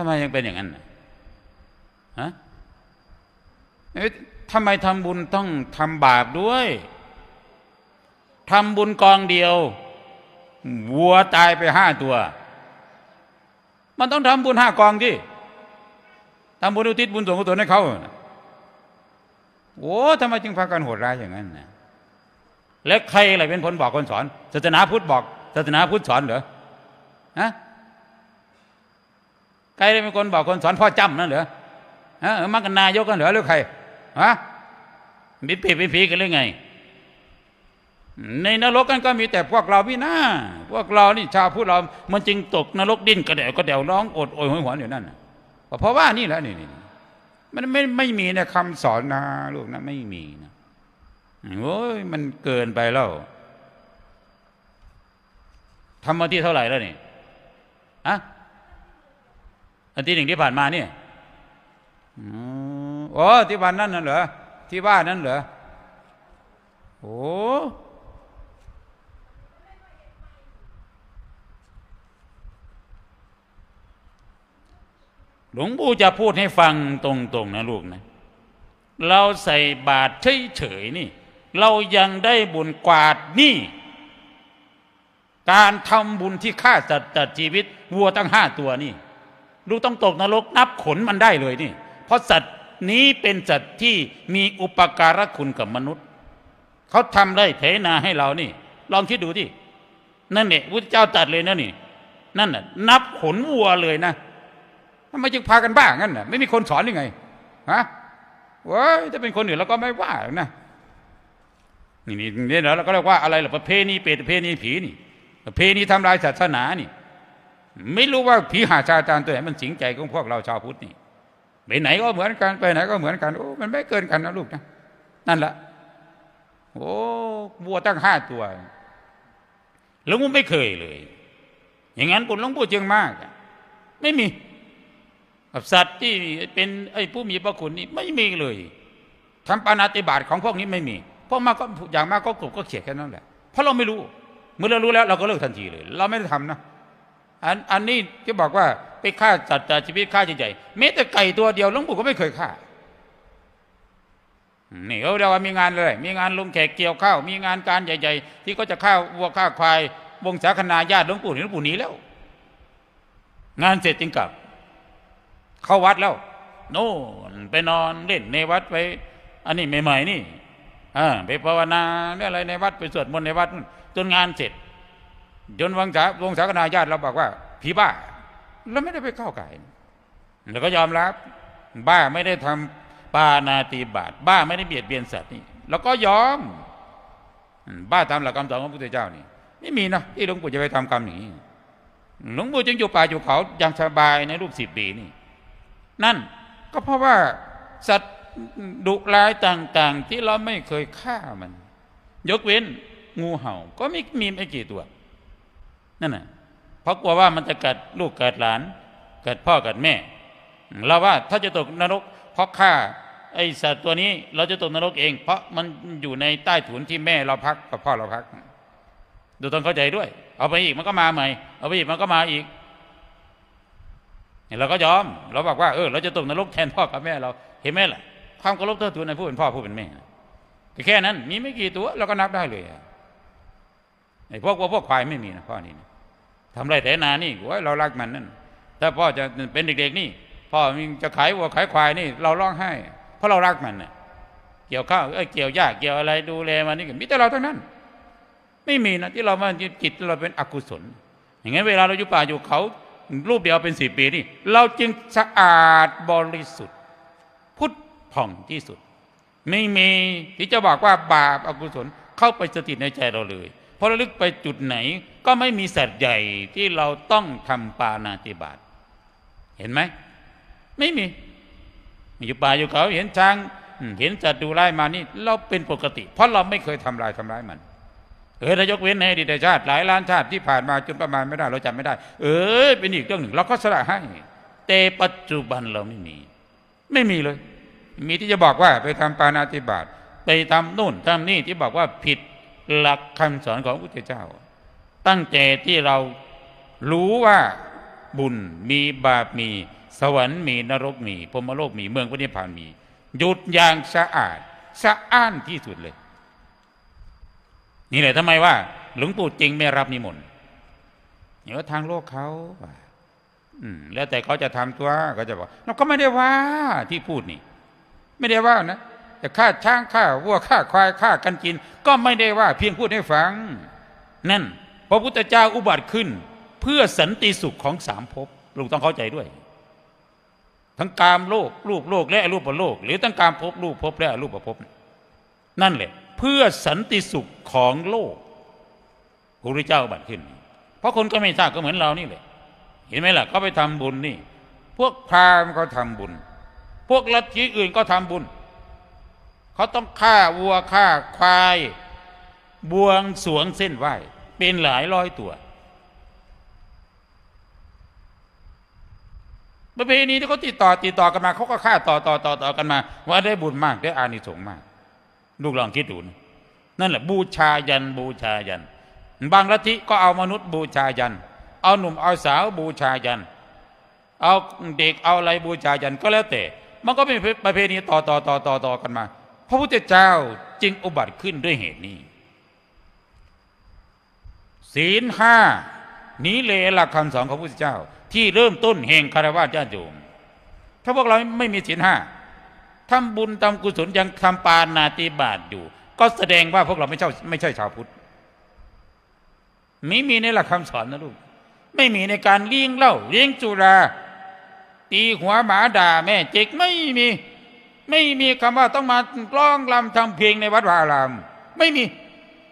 ทำไมยังเป็นอย่างนั้นนะฮะเอ๊ะทำไมทำบุญต้องทำบาปด้วยทำบุญกองเดียว วัวตายไปห้าตัว มันต้องทำบุญห้ากองที่ทำบุญอุทิศบุญส่วนกุศลให้เขาโอ้ทำไมจึงพากันโหดร้ายอย่างนั้นนะและใครอะไรเป็นคนบอกคนสอน ศาสนาพุทธบอก ศาสนาพุทธสอนเหรอฮะ ใครเป็นคนบอกคนสอนพ่อจำนั่นเหรอฮะมักกันนายกกันเหรอหรือใครฮะมีปีเป็นผีกันหรือไง ในนรกกันก็มีแต่พวกเราพี่น้าพวกเรานี่ชาวพุทธเรา มันจึงตกนรกดิ้นกระเดวกระเดวร้องอดโอยหวยหวนอยู่นั่นเพราะว่านี่แหละนี่นี่มันไม่ไม่มีในคำสอนนะลูกนะไม่มีนะโอ้ยมันเกินไปแล้วทำมาที่เท่าไหร่แล้วนี่อะ อันที่หนึ่งที่ผ่านมาเนี่ยอ๋ออ๋อที่วันนั้นน่ะเหรอที่บ้านนั้นเหรอโอ้หลวงปู่จะพูดให้ฟังตรงๆนะลูกนะ เราใส่บาตรเฉยๆนี่ เรายังได้บุญกวาดหนี่ การทำบุญที่ฆ่าสัตว์ตัดชีวิตวัวตั้งห้าตัวนี่ ลูกต้องตกนรกนับขนมันได้เลยนี่ เพราะสัตว์นี้เป็นสัตว์ที่มีอุปการะคุณกับมนุษย์ เขาทำได้เทนาให้เรานี่ ลองคิดดูที่นั่นเนี่ยพุทธเจ้าตัดเลยนะนี่ นั่นน่ะนับขนวัวเลยนะทำไมจึงพากันบ้างั้นน่ะไม่มีคนสอนยังไงฮะเว้ยถ้าเป็นคนอื่นเราก็ไม่ว่าหรอกนะนี่นี่นี่เราก็เรียกว่าอะไรล่ะประเพณีเปรตประเพณีผีนี่ประเพณีทำลายศาสนานี่ ไม่รู้ว่าผีหาชาจารตัวไหนมันสิงใจของพวกเราชาวพุทธนี่ไปไหนก็เหมือนกันไปไหนก็เหมือนกันโอ้มันไม่เกินกันนะลูกนะนั่นแหละโอ้วัวตั้งห้าตัวหลวงปู่ไม่เคยเลย อย่างนั้นคุณหลวงปู่จึงมากไม่มีกับสัตว์ที่เป็นไอ้ผู้มีพระคุณนี่ไม่มีเลยทำปานาติบาตของพวกนี้ไม่มีพวกมากก็อย่างมากก็กบก็เขียนแค่นั้นแหละเพราะเราไม่รู้ เมื่อเรารู้แล้วเราก็เลิกทันทีเลย เราไม่ได้ทำนะ อันอันนี้ที่บอกว่าไปฆ่าสัตว์ตัดชีวิตฆ่าใหญ่ๆแม้แต่ไก่ตัวเดียวหลวงปู่ก็ไม่เคยฆ่านี่เขาเรียกว่ามีงานเลย มีงานลงแขกเกี่ยวข้าว มีงานการใหญ่ ๆ ที่ก็จะฆ่าวัวฆ่าควาย วงศาคณาญาติหลวงปู่หลวงปู่หนีแล้ว งานเสร็จจึงกลับ เข้าวัดแล้ว โน่นไปนอนเล่นในวัดไป อันนี้ใหม่ๆนี่อ่าไปภาวนาเรื่องอะไรในวัดไปสวดมนต์ในวัดจนงานเสร็จ จนวังศาวงศาคณาญาติเราบอกว่าผีบ้าเราไม่ได้ไปเข้าไก่เราก็ยอมรับ บ้าไม่ได้ทำปานาติบาตบ้าไม่ได้เบียดเบียนสัตว์นี่เราก็ยอม บ้าทำหลักคำสอนของพระพุทธเจ้านี่ไม่มีนะที่หลวงปู่จะไปทำกรรมอย่างนี้หลวงปู่จึงอยู่ป่าอยู่เขาอย่างสบายในรูปสิบปีนี่ นั่นก็เพราะว่าสัตว์ดุร้ายต่าง ๆ ที่เราไม่เคยฆ่ามัน ยกเว้นงูเห่าก็ไม่มีไม่กี่ตัว นั่นน่ะเพราะกลัวว่ามันจะเกัดลูกเกัดหลาน เกัดพ่อเกัดแม่ เราว่าถ้าจะตกนรก เพราะฆ่าไอสัตว์ตัวนี้เราจะตกนรกเอง เพราะมันอยู่ในใต้ถุนที่แม่เราพักกับพ่อเราพัก ดูต้องเข้าใจด้วย เอาไปอีกมันก็มาใหม่ เอาไปอีกมันก็มาอีกเราก็ยอม เราบอกว่าเออเราจะตกนรกแทนพ่อกับแม่เราเห็นไหมล่ะ ความเคารพเท่าทุนในผู้เป็นพ่อผู้เป็นแม่แค่นั้น มีไม่กี่ตัวเราก็นับได้เลยไอ้พวกวัวพวกควายไม่มีนะพ่อนี่นะ ทำไรแต่นานี่โอ้ยเรารักมันนั่นถ้าพ่อจะเป็นเด็กๆนี่พ่อมจะขายวัวขายควายนี่ เราร้องไห้ เพราะเรารักมันน่ะเกี่ยวข้าวเอ้ยเกี่ยวหญ้าเกี่ยวอะไรดูแลมันนี่ก็มีแต่เราทั้งนั้น ไม่มีนะที่เรามาจิตเราเป็นอกุศล อย่างงั้นเวลาเราอยู่ป่าอยู่เขารูปเดียวเป็นสิบปีนี่ เราจึงสะอาดบริสุทธิ์ พุทธผ่องที่สุด ไม่มีที่จะบอกว่าบาปอกุศลเข้าไปสถิตในใจเราเลย เพราะเระลึกไปจุดไหน ก็ไม่มีสัตว์ใหญ่ที่เราต้องทำปานาติบาตเห็นไหม ไม่มี อยู่ป่าอยู่เขาเห็นช้างเห็นสัตว์ดูร้ายมานี่ เราเป็นปกติ เพราะเราไม่เคยทำลายทำร้ายมัน เออถ้ายกเว้นในอดีตชาติ หลายล้านชาติที่ผ่านมาจนประมาณไม่ได้ เราจำไม่ได้ เออ เป็นอีกเรื่องหนึ่ง เราก็สละให้ แต่ปัจจุบันเราไม่มี ไม่มีเลย มีที่จะบอกว่าไปทำปานาติบาตไปทำนู่นทำนี่ที่บอกว่าผิดหลักคำสอนของพระพุทธเจ้า ตั้งใจที่เรารู้ว่าบุญมีบาปมี สวรรค์มีนรกมีพรมโลกมีเมืองพระนิพพานมี หยุดอย่างสะอาด สะอ้านที่สุดเลย นี่แหละทำไมว่า หลวงปู่จริงไม่รับนิมนต์เนี่ยว่าทางโลกเขาอืมแล้วแต่เขาจะทำตัวก็จะบอกเราก็ไม่ได้ว่าที่พูดนี่ ไม่ได้ว่านะแต่ฆ่าช้างฆ่าวัวฆ่าควายฆ่ากันกิน ก็ไม่ได้ว่าเพียงพูดให้ฟัง นั่น พระพุทธเจ้าอุบัติขึ้น เพื่อสันติสุขของสามภพลูกต้องเข้าใจด้วย ทั้งกามโลกรูปโลกและรูประโลก หรือทั้งกามภพรูปภพและรูประภพนั่นแหละ เพื่อสันติสุขของโลกพระพุทธเจ้าอุบัติขึ้น เพราะคนก็ไม่ทราบก็เหมือนเรานี่แหละ เห็นไหมล่ะเขาไปทำบุญนี่ พวกพราหมณ์ก็ทำบุญ พวกลัทธิอื่นก็ทำบุญเขาต้องฆ่าวัวฆ่าควาย บวงสวงเส้นไหว เป็นหลายร้อยตัว ประเพณีที่เขาติดต่อติดต่อกันมาเขาก็ฆ่าต่อต่อต่อต่อกันมา ว่าได้บุญมากได้อานิสงส์มาก ลูกลองคิดดูนะนั่นแหละบูชายันบูชายัน บางลัทธิก็เอามนุษย์บูชายัน เอาหนุ่มเอาสาวบูชายัน เอาเด็กเอาอะไรบูชายันก็แล้วแต่ มันก็เป็นประเพณีต่อต่อต่อต่อต่อกันมา พระพุทธเจ้าจึงอุบัติขึ้นด้วยเหตุนี้ ศีลห้านี้เลยหลักคำสอนของพระพุทธเจ้า ที่เริ่มต้นแห่งคารวะญาติโยมถ้าพวกเราไม่มีศีลห้าทำบุญทำกุศลยังทำปานาติบาตอยู่ ก็แสดงว่าพวกเราไม่ใช่ไม่ใช่ชาวพุทธไม่มีในหลักคำสอนนะลูกไม่มีในการเลี้ยงเหล้าเลี้ยงจุราตีหัวหมาด่าแม่เจ๊กไม่มี ไม่มีคำว่าต้องมาร้องรำทำเพลงในวัดวาราม ไม่มี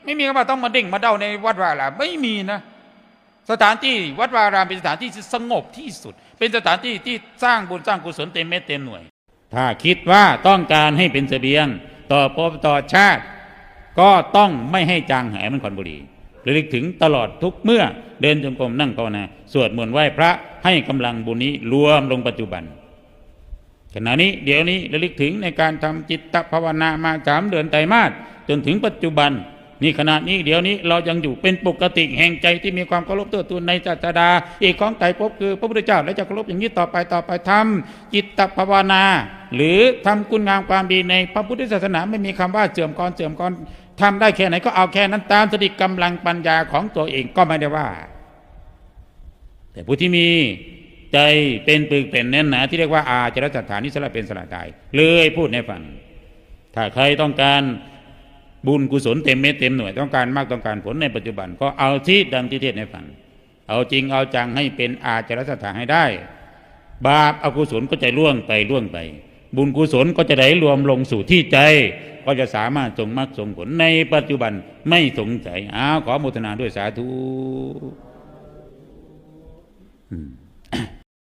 ไม่มีคำว่าต้องมาเด้งมาเด้าในวัดวารามไม่มีนะ สถานที่วัดวารามเป็นสถานที่สงบที่สุด เป็นสถานที่ที่สร้างบุญสร้างกุศลเต็มเม็ดเต็มหน่วย ถ้าคิดว่าต้องการให้เป็นเสบียง ต่อภพต่อชาติ ก็ต้องไม่ให้จางหายมันคอนบุรีระลึกถึงตลอดทุกเมื่อเดินจงกรมนั่งภาวนาสวดมนต์ไหว้พระให้กำลังบุญนี้รวมลงปัจจุบันขณะนี้เดี๋ยวนี้ระลึกถึงในการทำจิตภาวนามาสามเดือนไตรมาสจนถึงปัจจุบัน นี่ขณะนี้เดี๋ยวนี้เรายังอยู่เป็นปกติแห่งใจที่มีความเคารพตัวตนในจัตดาอีกของไตรภพคือพระพุทธเจ้าและจะเคารพอย่างนี้ต่อไปต่อไปทำจิตตภาวนา หรือทำคุณงามความดีในพระพุทธศาสนาไม่มีคำว่าเสื่อมก่อนเสื่อมก่อนทำได้แค่ไหนก็เอาแค่นั้นตามสติกำลังปัญญาของตัวเองก็ไม่ได้ว่า แต่ผู้ที่มีใจเป็นปึกเป็นแน่นหนาที่เรียกว่าอาจารสถานนิสระเป็นสละตายเลยพูดในฝันถ้าใครต้องการ บุญกุศลเต็มเม็ดเต็มหน่วยต้องการมากต้องการผลในปัจจุบัน ก็เอาที่ดังที่เทศในฝันเอาจริงเอาจังให้เป็นอาจารสถานให้ได้ บาปอกุศลก็จะล่วงไปล่วงไป บุญกุศลก็จะได้รวมลงสู่ที่ใจ ก็จะสามารถส่งมรรคส่งผลในปัจจุบันไม่สงสัยอ้าวขอโมทนาด้วยสาธุอืม